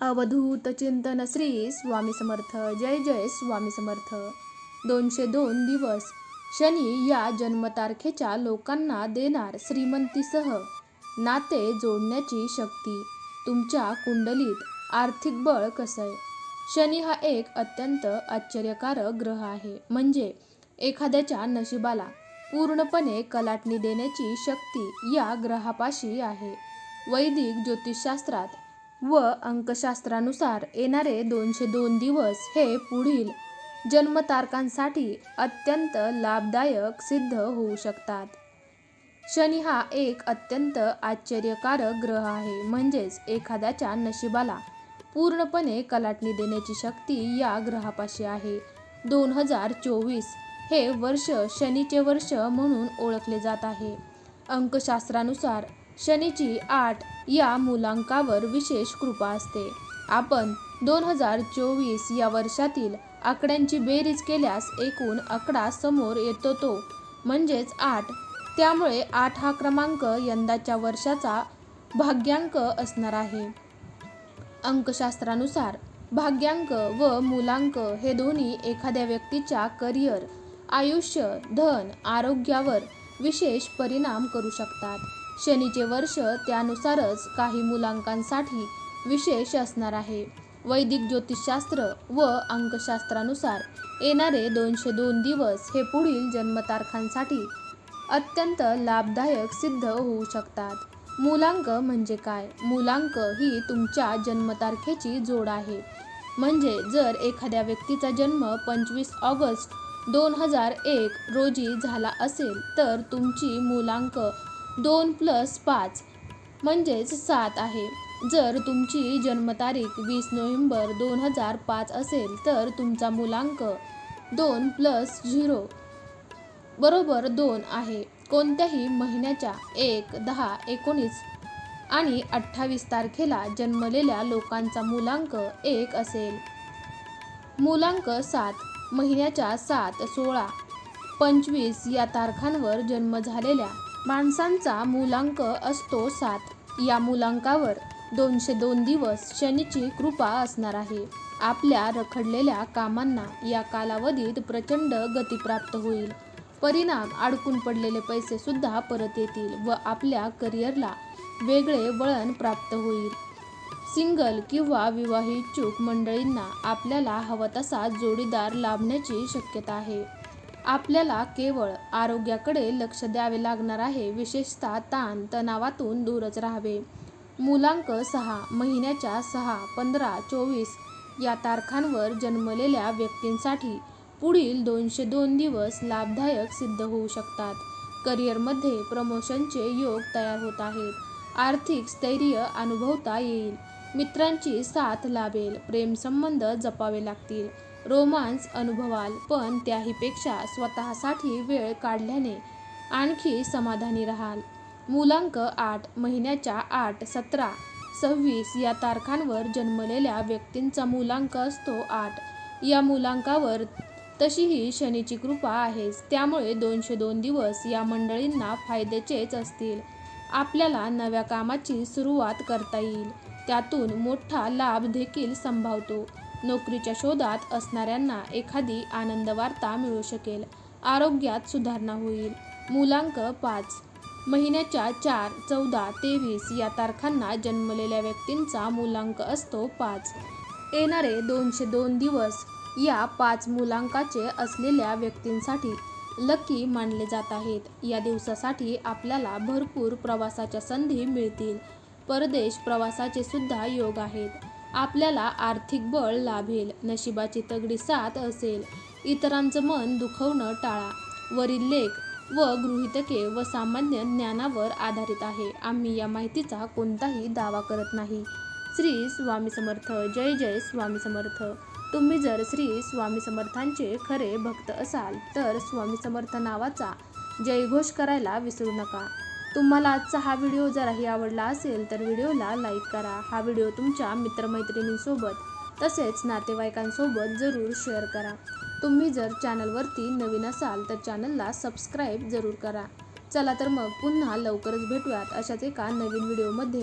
अवधूत चिंतन श्री स्वामी समर्थ. जय जय स्वामी समर्थ. दोनशे दोन दिवस. शनी या जन्मतारखेच्या लोकांना देणार श्रीमंतीसह नाते जोडण्याची शक्ती. तुमच्या कुंडलीत आर्थिक बळ कसं आहे शनी हा एक अत्यंत आश्चर्यकारक ग्रह आहे. म्हणजे एखाद्याच्या नशिबाला पूर्णपणे कलाटणी देण्याची शक्ती या ग्रहापाशी आहे. वैदिक ज्योतिषशास्त्रात व अंकशास्त्रानुसार येणारे दोनशे दोन दिवस हे पुढील जन्मतारकांसाठी अत्यंत लाभदायक सिद्ध होऊ शकतात. शनी हा एक अत्यंत आश्चर्यकारक ग्रह आहे. म्हणजेच एखाद्याच्या नशिबाला पूर्णपणे कलाटणी देण्याची शक्ती या ग्रहापाशी आहे. दोन हजार चोवीस हे वर्ष शनीचे वर्ष म्हणून ओळखले जात आहे. अंकशास्त्रानुसार शनीची आठ या मूलांकावर विशेष कृपा असते. आपण दोन हजार चोवीस या वर्षातील आकड्यांची बेरीज केल्यास एकूण आकडा समोर येतो तो. म्हणजेच आठ. त्यामुळे आठ हा क्रमांक यंदाच्या वर्षाचा भाग्यांक असणार आहे. अंकशास्त्रानुसार भाग्यांक व मूलांक हे दोन्ही एखाद्या व्यक्तीच्या करिअर आयुष्य धन आरोग्यावर विशेष परिणाम करू शकतात. शनीचे वर्ष त्यानुसारच काही मुलांकांसाठी विशेष असणार आहे. वैदिक ज्योतिषशास्त्र व अंकशास्त्रानुसार येणारे दोनशे दोन दिवस हे पुढील जन्मतारखांसाठी अत्यंत लाभदायक सिद्ध होऊ शकतात. मूलांक म्हणजे काय? मूलांक ही तुमच्या जन्मतारखेची जोड आहे. म्हणजे जर एखाद्या व्यक्तीचा जन्म पंचवीस ऑगस्ट दोन हजार एक रोजी झाला असेल तर तुमची मूलांक दोन प्लस पाच म्हणजेच सात आहे. जर तुमची जन्मतारीख वीस नोव्हेंबर दोन हजार पाच असेल तर तुमचा मूलांक दोन प्लस झिरो बरोबर दोन आहे. कोणत्याही महिन्याच्या एक दहा एकोणीस आणि अठ्ठावीस तारखेला जन्मलेल्या लोकांचा मूलांक एक असेल. मूलांक सात. महिन्याच्या सात सोळा पंचवीस या तारखांवर जन्म झालेल्या माणसांचा मूलांक असतो सात. या मूलांकावर दोनशे दोन दिवस शनीची कृपा असणार आहे. आपल्या रखडलेल्या कामांना या कालावधीत प्रचंड गती प्राप्त होईल. परिणाम अडकून पडलेले पैसे सुद्धा परत येतील व आपल्या करिअरला वेगळे वळण प्राप्त होईल. सिंगल किंवा विवाहित मंडळींना आपल्याला हवा तसा जोडीदार लाभण्याची शक्यता आहे. आपल्याला केवळ आरोग्याकडे लक्ष द्यावे लागणार आहे विशेषतः ताण तणावातून दूरच राहावे. मूलांक सहा महिन्याच्या सहा पंधरा चोवीस या तारखांवर जन्मलेल्या व्यक्तींसाठी पुढील दोनशे दोन दिवस लाभदायक सिद्ध होऊ शकतात. करिअरमध्ये प्रमोशनचे योग तयार होत आहेत. आर्थिक स्थैर्य अनुभवता येईल. मित्रांची साथ लाभेल प्रेमसंबंध जपावे लागतील. रोमांस अनुभवाल पण त्याहीपेक्षा स्वतःसाठी वेळ काढल्याने आणखी समाधानी राहाल. मूलांक आठ महिन्याच्या आठ सतरा सव्वीस या तारखांवर जन्मलेल्या व्यक्तींचा मूलांक असतो आठ. या मूलांकावर तशीही शनीची कृपा आहेच. त्यामुळे दोनशे दोन दिवस या मंडळींना फायद्याचेच असतील. आपल्याला नव्या कामाची सुरुवात करता येईल. त्यातून मोठा लाभ देखील संभावतो. नोकरीच्या शोधात असणाऱ्यांना एखादी आनंद वार्ता मिळू शकेल. आरोग्यात सुधारणा होईल. मूलांक पाच. महिन्याच्या चार चौदा तेवीस या तारखांना जन्मलेल्या व्यक्तींचा मूलांक असतो पाच. येणारे दोनशे दोन दिवस या पाच मूलांकाचे असलेल्या व्यक्तींसाठी लकी मानले जात आहेत. या दिवसासाठी आपल्याला भरपूर प्रवासाच्या संधी मिळतील. परदेश प्रवासाचे सुद्धा योग आहेत. आपल्याला आर्थिक बळ लाभेल नशिबाची तगडी साथ असेल. इतरांचं मन दुखवणं टाळा. वरील लेख व गृहितके व सामान्य ज्ञानावर आधारित आहे. आम्ही या माहितीचा कोणताही दावा करत नाही. श्री स्वामी समर्थ. जय जय स्वामी समर्थ. तुम्ही जर श्री स्वामी समर्थांचे खरे भक्त असाल तर स्वामी समर्थ नावाचा जयघोष करायला विसरू नका. तुम्हाला आजचा हा व्हिडिओ जराही आवडला असेल तर व्हिडिओला लाईक करा. हा व्हिडिओ तुमच्या मित्रमैत्रिणींसोबत तसेच नातेवाईकांसोबत जरूर शेअर करा. तुम्ही जर चॅनलवरती नवीन असाल तर चॅनलला सबस्क्राईब जरूर करा. चला तर मग पुन्हा लवकरच भेटूयात अशाच एका नवीन व्हिडिओमध्ये.